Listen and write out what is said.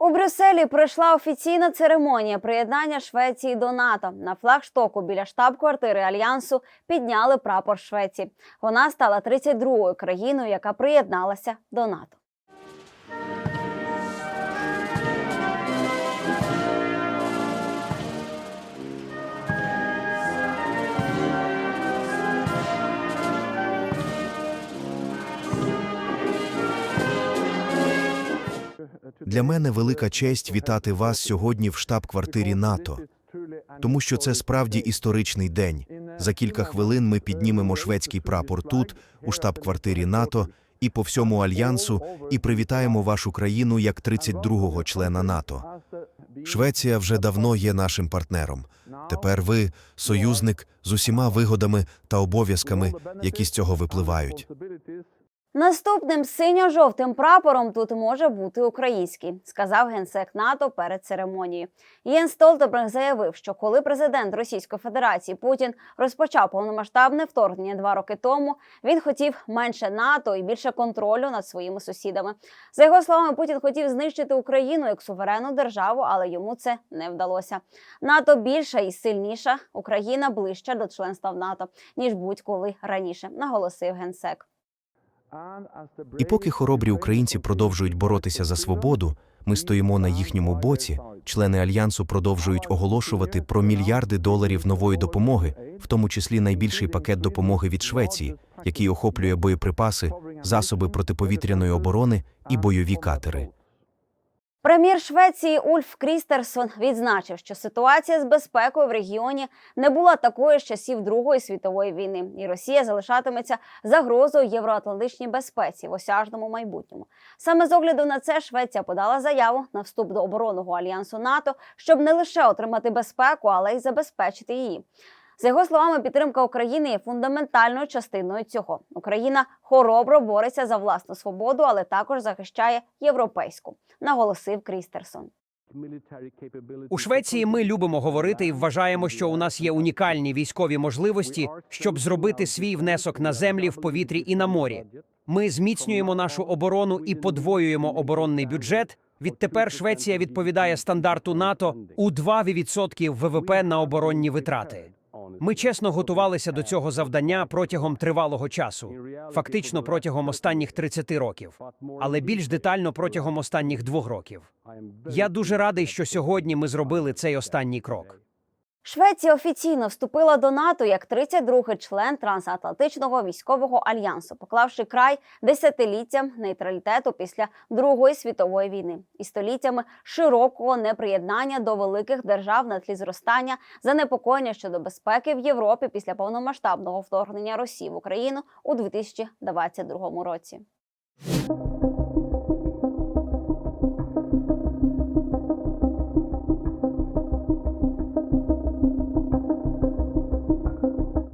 У Брюсселі пройшла офіційна церемонія приєднання Швеції до НАТО. На флагштоку біля штаб-квартири альянсу підняли прапор Швеції. Вона стала 32-ю країною, яка приєдналася до НАТО. Для мене велика честь вітати вас сьогодні в штаб-квартирі НАТО, тому що це справді історичний день. За кілька хвилин ми піднімемо шведський прапор тут, у штаб-квартирі НАТО, і по всьому альянсу, і привітаємо вашу країну як 32-го члена НАТО. Швеція вже давно є нашим партнером. Тепер ви союзник з усіма вигодами та обов'язками, які з цього випливають. Наступним синьо-жовтим прапором тут може бути український, сказав генсек НАТО перед церемонією. Єн Столтенберг заявив, що коли президент Російської Федерації Путін розпочав повномасштабне вторгнення два роки тому, він хотів менше НАТО і більше контролю над своїми сусідами. За його словами, Путін хотів знищити Україну як суверенну державу, але йому це не вдалося. НАТО більша і сильніша, Україна ближча до членства в НАТО ніж будь-коли раніше, наголосив генсек. І поки хоробрі українці продовжують боротися за свободу, ми стоїмо на їхньому боці. Члени альянсу продовжують оголошувати про мільярди доларів нової допомоги, в тому числі найбільший пакет допомоги від Швеції, який охоплює боєприпаси, засоби протиповітряної оборони і бойові катери. Прем'єр Швеції Ульф Крістерсон відзначив, що ситуація з безпекою в регіоні не була такою з часів Другої світової війни, і Росія залишатиметься загрозою євроатлантичній безпеці в осяжному майбутньому. Саме з огляду на це Швеція подала заяву на вступ до оборонного альянсу НАТО, щоб не лише отримати безпеку, але й забезпечити її. За його словами, підтримка України є фундаментальною частиною цього. Україна хоробро бореться за власну свободу, але також захищає європейську, наголосив Крістерсон. У Швеції ми любимо говорити і вважаємо, що у нас є унікальні військові можливості, щоб зробити свій внесок на землі, в повітрі і на морі. Ми зміцнюємо нашу оборону і подвоюємо оборонний бюджет. Відтепер Швеція відповідає стандарту НАТО у 2% ВВП на оборонні витрати. Ми чесно готувалися до цього завдання протягом тривалого часу, фактично протягом останніх 30 років, але більш детально протягом останніх двох років. Я дуже радий, що сьогодні ми зробили цей останній крок. Швеція офіційно вступила до НАТО як 32-й член трансатлантичного військового альянсу, поклавши край десятиліттям нейтралітету після Другої світової війни і століттями широкого неприєднання до великих держав на тлі зростання занепокоєння щодо безпеки в Європі після повномасштабного вторгнення Росії в Україну у 2022 році.